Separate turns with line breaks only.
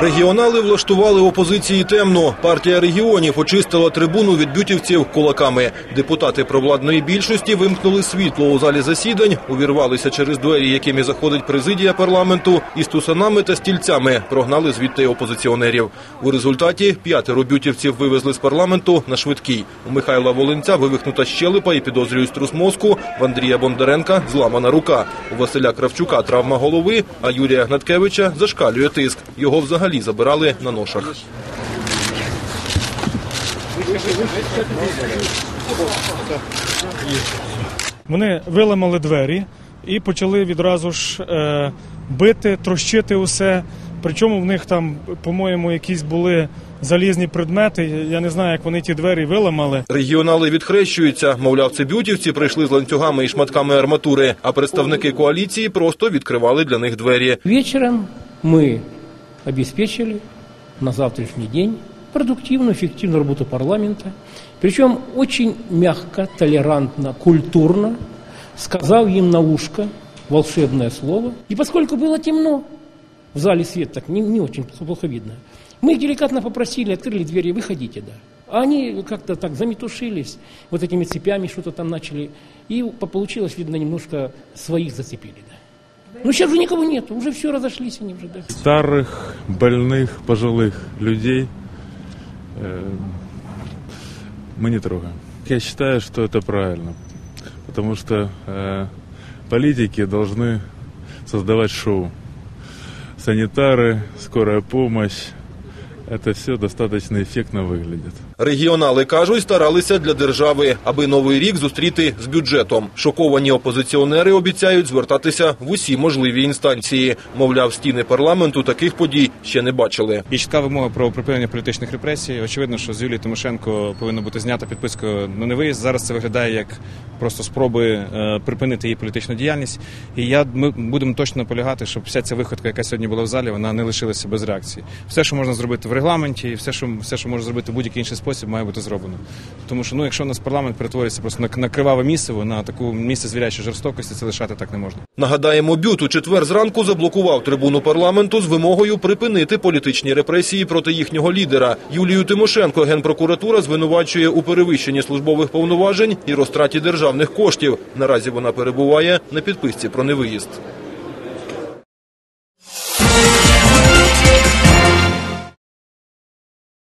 Регіонали влаштували опозиції темно. Партія регіонів очистила трибуну від бютівців кулаками. Депутати провладної більшості вимкнули світло у залі засідань, увірвалися через двері, якими заходить президія парламенту, і з тусанами та стільцями прогнали звідти опозиціонерів. У результаті п'ятеро бютівців вивезли з парламенту на швидкій. У Михайла Волинця вивихнута щелепа і підозрюють струс мозку. В Андрія Бондаренка зламана рука. У Василя Кравчука травма голови, а Юрія Гнаткевича зашкалює тиск. Його взагалі забирали на ношах.
Вони виламали двері і почали відразу ж е, бити, трощити усе. Причому в них там, по-моєму, якісь були залізні предмети. Я не знаю, як вони ті двері виламали.
Регіонали відхрещуються. Мовляв, це бютівці прийшли з ланцюгами і шматками арматури, а представники коаліції просто відкривали для них двері.
Вечером мы обеспечили на завтрашний день продуктивную, эффективную работу парламента. Причем очень мягко, толерантно, культурно, сказав им на ушко волшебное слово. И поскольку было темно, в зале свет так не, не очень плохо видно, мы их деликатно попросили, открыли двери, выходите, да. А они как-то так заметушились, вот этими цепями что-то там начали, и получилось, видно, немножко своих зацепили, да. Ну, сейчас уже никого нет, уже все разошлись они уже, да.
старых, больных, пожилых людей э, мы не трогаем. Я считаю, что это правильно, потому что э, политики должны создавать шоу. Санитары, скорая помощь, это все достаточно эффектно выглядит.
Регіонали кажуть, старалися для держави, аби новий рік зустріти з бюджетом. Шоковані опозиціонери обіцяють звертатися в усі можливі інстанції. Мовляв, стіни парламенту таких подій ще не бачили.
Є чітка вимога про припинення політичних репресій. Очевидно, що з Юлії Тимошенко повинна бути знята підписка на невиїзд. Зараз це виглядає як просто спроби е, припинити її політичну діяльність. І я ми будемо точно наполягати, щоб вся ця виходка, яка сьогодні була в залі, вона не лишилася без реакції. Все, що можна зробити в регламенті, і все, що все, що можна зробити в будь-який інший спосіб, має бути зроблено. Тому що ну, якщо у нас парламент перетворюється просто на, на криваве місиво, на таку місце звірячої жорстокості, це лишати так не можна.
Нагадаємо, бют у четвер зранку заблокував трибуну парламенту з вимогою припинити політичні репресії проти їхнього лідера. Юлію Тимошенко генпрокуратура звинувачує у перевищенні службових повноважень і розтраті державних коштів. Наразі вона перебуває на підписці про невиїзд.